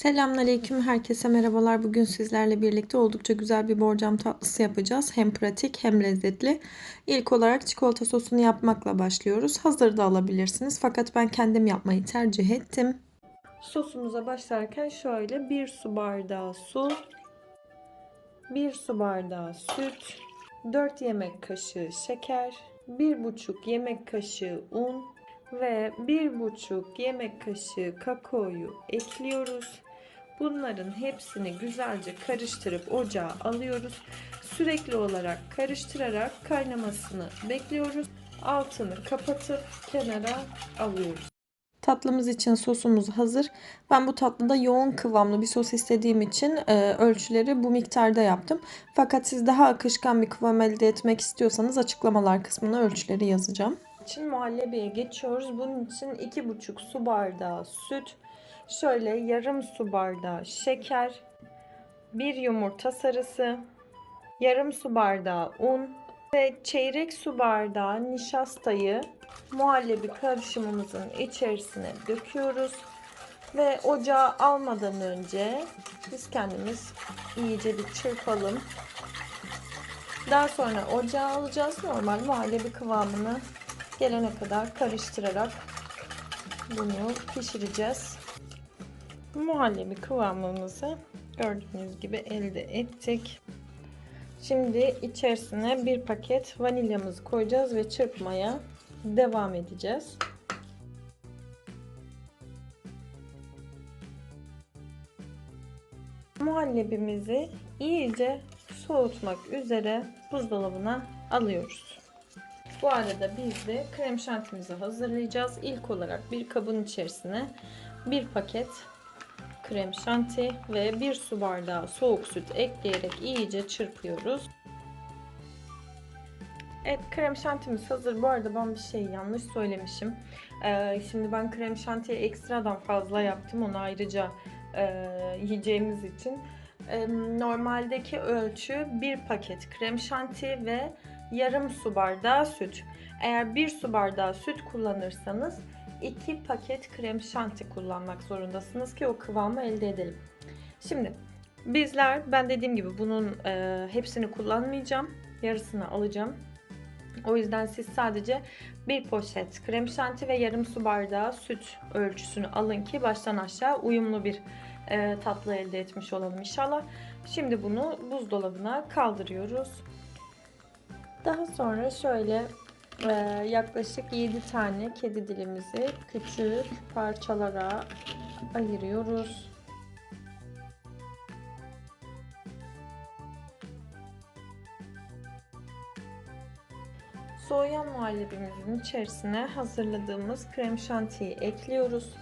Selamünaleyküm herkese merhabalar. Bugün sizlerle birlikte oldukça güzel bir borcam tatlısı yapacağız. Hem pratik hem lezzetli. İlk olarak çikolata sosunu yapmakla başlıyoruz. Hazır da alabilirsiniz fakat ben kendim yapmayı tercih ettim. Sosumuza başlarken şöyle 1 su bardağı su, 1 su bardağı süt, 4 yemek kaşığı şeker, 1,5 yemek kaşığı un, ve 1,5 yemek kaşığı kakaoyu ekliyoruz. Bunların hepsini güzelce karıştırıp ocağa alıyoruz. Sürekli olarak karıştırarak kaynamasını bekliyoruz. Altını kapatıp kenara alıyoruz. Tatlımız için sosumuz hazır. Ben bu tatlıda yoğun kıvamlı bir sos istediğim için e, ölçüleri bu miktarda yaptım. Fakat siz daha akışkan bir kıvam elde etmek istiyorsanız açıklamalar kısmına ölçüleri yazacağım. için muhallebiye geçiyoruz. Bunun için 2,5 su bardağı süt, şöyle yarım su bardağı şeker, bir yumurta sarısı, yarım su bardağı un ve çeyrek su bardağı nişastayı muhallebi karışımımızın içerisine döküyoruz. Ve ocağa almadan önce biz kendimiz iyice bir çırpalım. Daha sonra ocağa alacağız. Normal muhallebi kıvamını gelene kadar karıştırarak bunu pişireceğiz. Muhallebi kıvamımızı gördüğünüz gibi elde ettik. Şimdi içerisine bir paket vanilyamızı koyacağız ve çırpmaya devam edeceğiz. Muhallebimizi iyice soğutmak üzere buzdolabına alıyoruz. Bu arada biz de krem şantimizi hazırlayacağız. İlk olarak bir kabın içerisine bir paket krem şanti ve bir su bardağı soğuk süt ekleyerek iyice çırpıyoruz. Evet krem şantimiz hazır. Bu arada ben bir şey yanlış söylemişim. Ee, şimdi ben krem şantiyi ekstradan fazla yaptım. Onu ayrıca e, yiyeceğimiz için. E, normaldeki ölçü bir paket krem şanti ve yarım su bardağı süt. Eğer bir su bardağı süt kullanırsanız 2 paket krem şanti kullanmak zorundasınız ki o kıvamı elde edelim. Şimdi bizler ben dediğim gibi bunun e, hepsini kullanmayacağım. Yarısını alacağım. O yüzden siz sadece bir poşet krem şanti ve yarım su bardağı süt ölçüsünü alın ki baştan aşağı uyumlu bir e, tatlı elde etmiş olalım inşallah. Şimdi bunu buzdolabına kaldırıyoruz. Daha sonra şöyle e, yaklaşık 7 tane kedi dilimizi küçük parçalara ayırıyoruz. Soğuyan muhallebimizin içerisine hazırladığımız krem şantiyi ekliyoruz.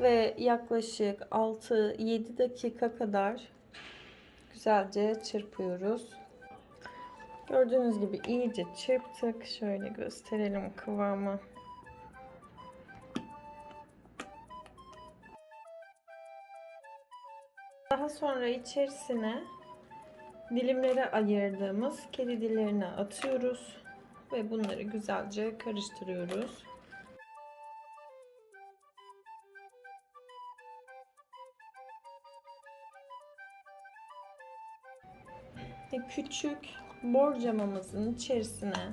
Ve yaklaşık 6-7 dakika kadar güzelce çırpıyoruz. Gördüğünüz gibi iyice çırptık. Şöyle gösterelim kıvamı. Daha sonra içerisine dilimlere ayırdığımız kedi dillerini atıyoruz ve bunları güzelce karıştırıyoruz. Ve küçük borcamamızın içerisine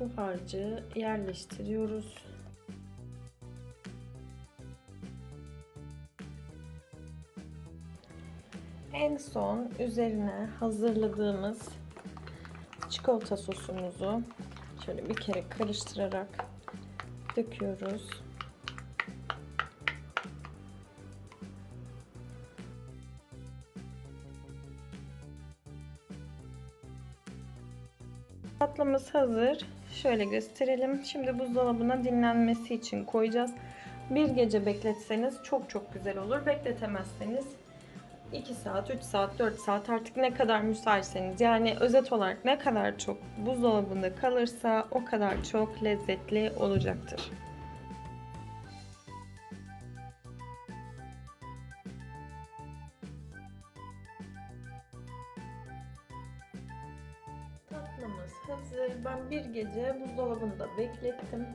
bu harcı yerleştiriyoruz. En son üzerine hazırladığımız çikolata sosumuzu şöyle bir kere karıştırarak döküyoruz. Tatlımız hazır. Şöyle gösterelim. Şimdi buzdolabına dinlenmesi için koyacağız. Bir gece bekletseniz çok çok güzel olur. Bekletemezseniz 2 saat, 3 saat, 4 saat artık ne kadar müsaitseniz yani özet olarak ne kadar çok buzdolabında kalırsa o kadar çok lezzetli olacaktır. Hazır. Ben bir gece buzdolabında beklettim.